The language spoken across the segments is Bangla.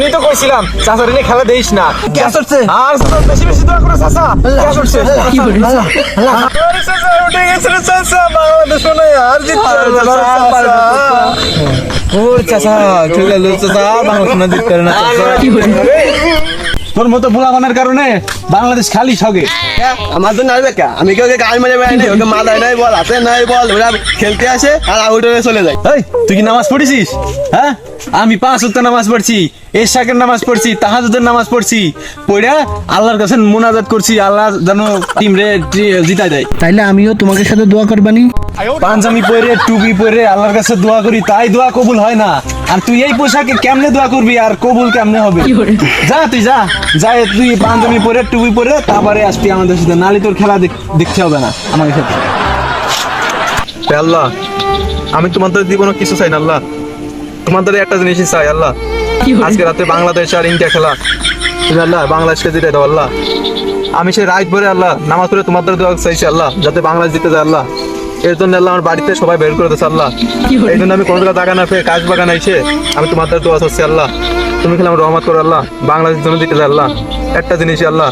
জন্যই তো কইছিলাম চাচা রে নিয়ে খেলা দেইস না। হচ্ছে। আর চাচা বেশি বেশি দোয়া করে চাচা। কি আল্লাহ। আরে চাচা উঠে গেছে চাচা বাংলাদেশ মনে আর না। ওর চাচা ঠিক আছে চাচা বাংলা দিতে পারে না চাচা। তোর মতো ভোলাবানের কারণে বাংলাদেশ খালি সগে আমার তো নাই বেকা আমি কেউ গাল মারে বেড়াই নাই? ওকে মাথায় নাই বল হাতে নাই বল ওরা খেলতে আসে আর আউট হয়ে চলে যায়। এই তুই কি নামাজ পড়েছিস? হ্যাঁ? আমি পাঁচ উত্তর নামাজ পড়ছি এশাকের নামাজ পড়ছি তাহাজুদের নামাজ পড়ছি। পড়া আল্লাহর কাছে মোনাজাত করছি আল্লাহ যেন টিম রে জিতাই দেয়। তাইলে আমিও তোমাকে সাথে দোয়া করবানি। পাঞ্জাবি পরে টুপি পরে আল্লাহর কাছে দোয়া করি তাই দোয়া কবুল হয় না। আর তুই এই পোশাকে কেমনে দোয়া করবি আর কবুল কেমনে হবে? যা তুই যা যা তুই পাঞ্জাবি পরে টুপি পরে তারপরে আসবি আমাদের সাথে। নালি তোর খেলা দেখতে হবে না আমাকে সাথে আল্লাহ আমি তোমাদের দিব না কিছু চাই না আল্লাহ। তোমাদের একটা জিনিসই চাই আল্লাহ। আজকে রাতে বাংলাদেশ আর ইন্ডিয়া খেলা। তুমি আল্লাহ বাংলাদেশকে জিতে দাও আল্লাহ। আমি সেই রাত ভরে আল্লাহ নামাজ পড়ে তোমাদের দোয়া চাইছি আল্লাহ যাতে বাংলাদেশ জিতে যায় আল্লাহ। এর জন্য আল্লাহ আমার বাড়িতে সবাই বের করে দিচ্ছে আল্লাহ। এই জন্য আমি কোনো জায়গায় টাকা না পেয়ে কাজ বাগান আইছে আমি তোমাদের দোয়া চাচ্ছি আল্লাহ। তুমি খেলে আমার রহমত করো আল্লাহ। বাংলাদেশের জন্য দিতে যায় আল্লাহ। একটা জিনিসই আল্লাহ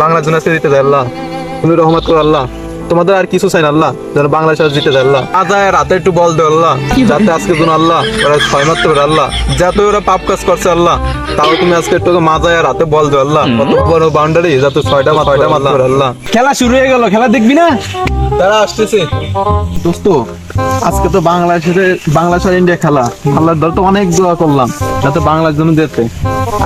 বাংলার জন্য দিতে যায় আল্লাহ। তুমি রহমত করো আল্লাহ। তোমাদের আর কিছু চাই না আল্লাহ। যেন বাংলাদেশ আজ জিতে আল্লাহ। আজায় রাতে একটু বল দে আল্লাহ। যাতে আজকে জন্য আল্লাহ ওরা ছয় মারতে পারে আল্লাহ। যাতে ওরা পাপ কাজ করছে আল্লাহ। তাও তুমি আজকে একটু মাজায় রাতে বল দে আল্লাহ। কত বড় বাউন্ডারি যাতে ছয়টা মা ছয়টা মারতে পারে আল্লাহ। খেলা শুরু হয়ে গেল খেলা দেখবি না? তারা আসতেছে। দোস্ত আজকে তো বাংলাদেশের বাংলাদেশ আর ইন্ডিয়া খেলা। আল্লাহর দল তো অনেক দোয়া করলাম যাতে বাংলার জন্য যেতে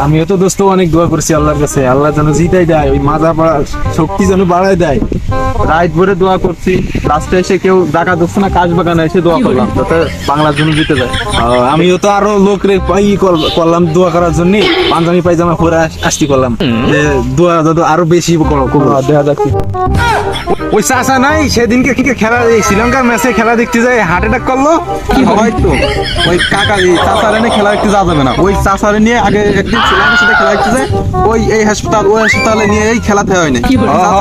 আমিও তো দোস্ত অনেক দোয়া করছি আল্লাহর কাছে। আল্লাহ যেন জিতাই দেয় ওই মাজা পাড়া শক্তি যেন বাড়ায় দেয়। রাইট রাত ভরে দোয়া করছি। লাস্টে এসে কেউ ডাকা দিচ্ছে না কাজ বাগানে এসে দোয়া করলাম যাতে বাংলার জন্য জিতে যায়। আমিও তো আরও লোক রে ই করলাম দোয়া করার জন্য। পাঞ্জাবি পায়জামা পরে আস- আসতি করলাম। যে দোয়া যাতে আরও বেশি করো দেখা যাচ্ছে ওই চাষা নাই সেদিনকে কি খেলা শ্রীলঙ্কার ম্যাচে খেলা দেখতে যায় হার্ট অ্যাটাক করল? কি হয়তো। ওই কাকা এই চাষারে নিয়ে খেলা দেখতে যাওয়া যাবে না। ওই চাষারে নিয়ে আগে একদিন শ্রীলঙ্কার সাথে খেলা দেখতে যায় ওই এই হাসপাতাল ওই হাসপাতালে নিয়ে এই খেলাতে হয় না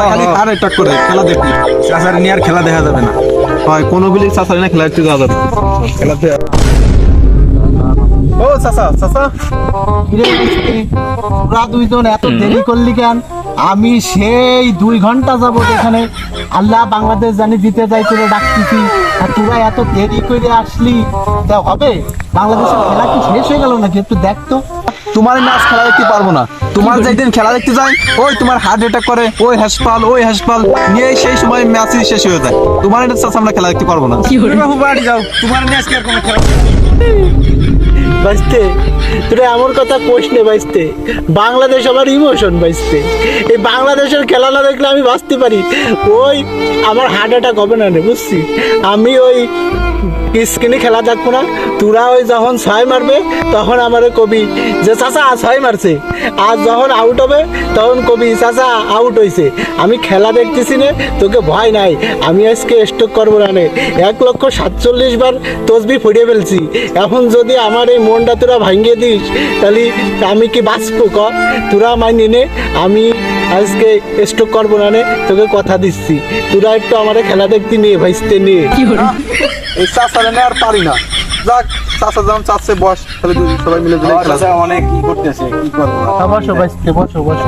খালি হার্ট অ্যাটাক করে খেলা দেখতে। চাষারে নিয়ে আর খেলা দেখা যাবে না। হয় কোনো বিলি চাষারে নিয়ে খেলা দেখতে যাওয়া যাবে। না। খেলাতে ও চাষা চাষা তোরা দুইজন এত দেরি করলি কেন? আমি সেই দুই ঘণ্টা যাব এখানে আল্লাহ বাংলাদেশ জানি দিতে যাই তোরে ডাকতেছি। আর তোরা এত দেরি করে আসলি। তা হবে? বাংলাদেশের খেলা কি শেষ হয়ে গেল নাকি? একটু দেখ তো। তোমার ম্যাচ খেলা দেখতে পারব না। তোমার যেদিন খেলা দেখতে যাই ওই তোমার হার্ট অ্যাটাক করে ওই হাসপাল ওই হাসপাল নিয়ে সেই সময় ম্যাচই শেষ হয়ে যায়। তোমার এটা চাষ আমরা খেলা দেখতে পারব না। বাইতে বাড়ি যাও। তোমার ম্যাচ কি আর কোনো খেলা? বাইসতে তোরা এমন কথা কোষ নে বাইসতে। বাংলাদেশ আমার ইমোশন বাইসতে। বাংলাদেশের খেলা না দেখলে আমি বাঁচতে পারি। ওই আমার হার্ট অ্যাটাক হবে না রে, বুঝছি? আমি ওই স্ক্রিনে খেলা দেখব না। তোরা ওই যখন ছয় মারবে, তখন আমার কবি যে, চাচা, ছয় মারছে। আর যখন আউট হবে, তখন কবি, চাচা আউট হয়েছে আমি খেলা দেখতেছি না, তোকে ভয় নাই। আমি আজকে স্টক করব না নে। এক লক্ষ সাতচল্লিশ বার তসবি ফুটিয়ে ফেলছি। এখন যদি আমার এই মনটা তোরা ভাঙিয়ে দিস, তাহলে আমি কি বাঁচবো ক? তোরা মাইনে নে, আমি আজকে স্টক করব না নে তোকে কথা দিচ্ছি। তোরা একটু আমার খেলা দেখতে নিয়ে ভাইসতে নিয়ে। এই চাষারে নিয়ে আর পারি না। যাক চাষা যখন চাচ্ছে বস তাহলে দুই- সবাই মিলে অনেক কি করতেছে কি করব? বসো ভাইসতে বসো বসো।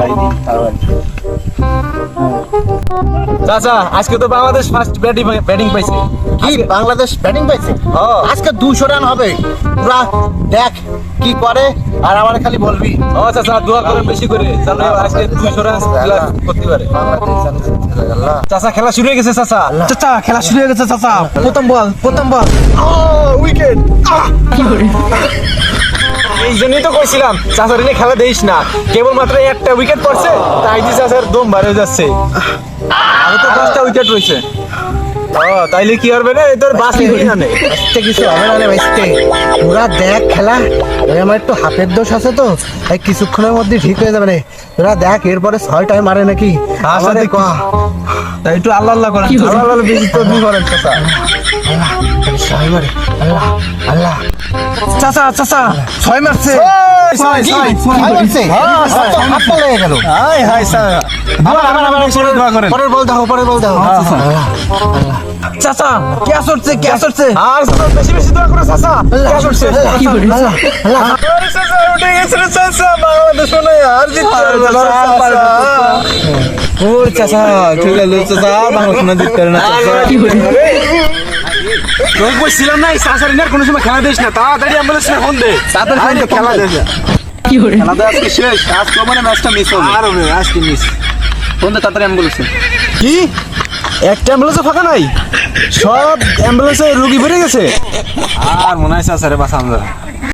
চাচা আজকে তো বাংলাদেশ ফার্স্ট ব্যাটিং ব্যাটিং পাইছে। কি বাংলাদেশ ব্যাটিং পাইছে। আজকে দুশো রান হবে। তোরা দেখ কি করে আর আমার খালি বলবি। ও চাচা দোয়া করেন বেশি করে। যেন আজকে দুইশো রান করতে পারে। চাচা খেলা শুরু হয়ে গেছে চাচা। চাচা খেলা শুরু হয়ে গেছে চাচা। প্রথম বল প্রথম বল উইকেট এই জন্যই তো কইছিলাম, চাচার এনে খেলা দেইস না। কেবলমাত্র একটা উইকেট পড়ছে, তাই চাচার দম হয়ে যাচ্ছে। আরও তো দশটা উইকেট রয়েছে তাইলে কি হবে না এদের বাস না? নেই কিছু হবে না রে ভাইস্তে তোরা দেখ খেলা। ওই আমার একটু হাতের দোষ আছে তো। তাই কিছুক্ষণের মধ্যে ঠিক হয়ে যাবে রে। তোরা দেখ এরপরে ছয় টাইম মারে নাকি। আমারে দেখি। তাই একটু আল্লাহ আল্লাহ করেন। আল্লাহ আল্লাহ বেশি তো দুই করেন চাচা মারে আল্লাহ আল্লাহ চাচা চাচা ছয় মারছে। চাচা কে আসছে কে আসছে? আর বেশি বেশি দোয়া করো চাচা। কে করছে কি করে চাচা উঠে গেছে চাচা। বাংলাদেশ মনে আর জিততে পারবে না, চাচা। ওর চাচা। ঠিক আছে চাচা বাংলা শোনা দিতে পারে না চাচা। কি করে তোকে কইছিলাম না এই চাচার ইনার কোনো সময় খেলা দিস না। তাড়াতাড়ি অ্যাম্বুলেন্স না ফোন দে। তাড়াতাড়ি ফোন দে, খেলা ফোন দে। দে। খেলা দে আজকে শেষ। আজকে মানে ম্যাচটা মিস হবে। আর হবে আজকে মিস ফোন দে তাড়াতাড়ি অ্যাম্বুলেন্স কি? একটা অ্যাম্বুলেন্সও ফাঁকা নাই? সব অ্যাম্বুলেন্সে রুগী ভরে গেছে? আর মনে হয় স্যার বাসা আমরা